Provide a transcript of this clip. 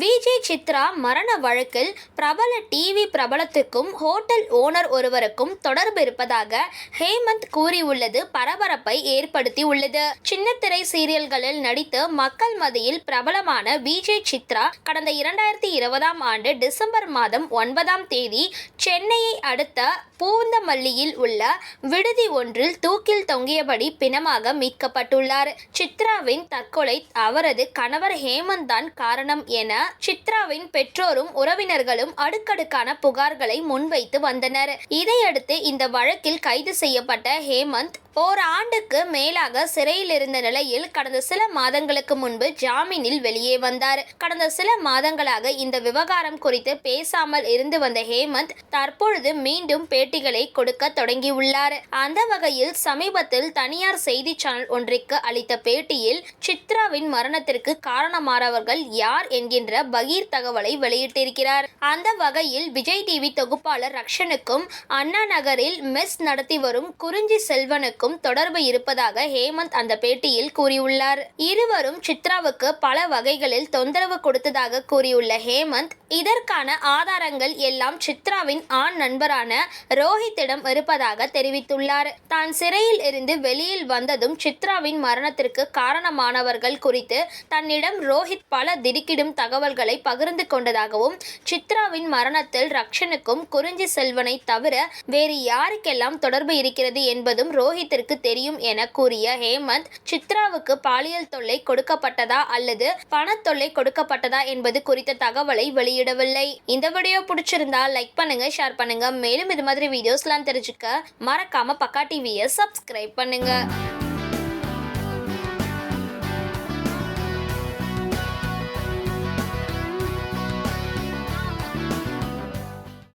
விஜய் சித்ரா மரண வழக்கில் பிரபல டிவி பிரபலத்துக்கும் ஹோட்டல் ஓனர் ஒருவருக்கும் தொடர்பு இருப்பதாக ஹேமந்த் கூறியுள்ளது. பரபரப்பை ஏற்படுத்தி உள்ளது சின்னத்திரை சீரியல்களில் நடித்து மக்கள் மத்தியில் பிரபலமான விஜய் சித்ரா கடந்த இரண்டாயிரத்தி இருபதாம் ஆண்டு டிசம்பர் மாதம் ஒன்பதாம் தேதி சென்னையை அடுத்த பூந்தமல்லியில் உள்ள விடுதி ஒன்றில் தூக்கில் தொங்கியபடி பிணமாக மீட்கப்பட்டுள்ளார். சித்ராவின் தற்கொலை அவரது கணவர் ஹேமந்த் தான் காரணம் என சித்ராவின் பெற்றோரும் உறவினர்களும் அடுக்கடுக்கான புகார்களை முன்வைத்து வந்தனர். இதையடுத்து இந்த வழக்கில் கைது செய்யப்பட்ட ஹேமந்த் ஓர் ஆண்டுக்கு மேலாக சிறையில் இருந்த நிலையில் கடந்த சில மாதங்களுக்கு முன்பு ஜாமீனில் வெளியே வந்தார். கடந்த சில மாதங்களாக இந்த விவகாரம் குறித்து பேசாமல் இருந்து வந்த ஹேமந்த் தற்பொழுது மீண்டும் பேட்டிகளை கொடுக்க தொடங்கியுள்ளார். அந்த வகையில் சமீபத்தில் தனியார் செய்தி சேனல் ஒன்றிற்கு அளித்த பேட்டியில் சித்ராவின் மரணத்திற்கு காரணமானவர்கள் யார் என்கின்ற பகீர் தகவலை வெளியிட்டிருக்கிறார். அந்த வகையில் விஜய் டிவி தொகுப்பாளர் ரக்ஷனுக்கும் அண்ணா நகரில் மெஸ் நடத்தி வரும் குறிஞ்சி செல்வனுக்கும் தொடர்பு இருப்பதாக ஹேமந்த் அந்த பேட்டியில் கூறியுள்ளார். இருவரும் சித்ராவுக்கு பல வகைகளில் தொந்தரவு கொடுத்ததாக கூறியுள்ள ஹேமந்த் இதற்கான ஆதாரங்கள் எல்லாம் சித்ராவின் ஆண் நண்பரான ரோஹித்திடம் இருப்பதாக தெரிவித்துள்ளார். தான் சிறையில் இருந்து வெளியில் வந்ததும் சித்ராவின் மரணத்திற்கு காரணமானவர்கள் குறித்து தன்னிடம் ரோஹித் பல திடுக்கிடும் தகவல் தகவல்களை பகிர்ந்து கொண்டதாகவும் சித்ராவின் மரணத்தில் ரக்ஷனுக்கும் குறிஞ்சி செல்வனை தவிர வேறு யாருக்கெல்லாம் தொடர்பு இருக்கிறது என்பதும் ரோஹித்திற்கு தெரியும் என கூறிய ஹேமந்த் சித்ராவுக்கு பாலியல் தொல்லை கொடுக்கப்பட்டதா அல்லது பண தொல்லை கொடுக்கப்பட்டதா என்பது குறித்த தகவலை வெளியிடவில்லை. இந்த வீடியோ பிடிச்சிருந்தா லைக் பண்ணுங்க ஷேர் பண்ணுங்க. மேலும் இது மாதிரி வீடியோஸ்லாம் தெரிஞ்சுக்க மறக்காம பக்கா டிவியை சப்ஸ்கிரைப் பண்ணுங்க.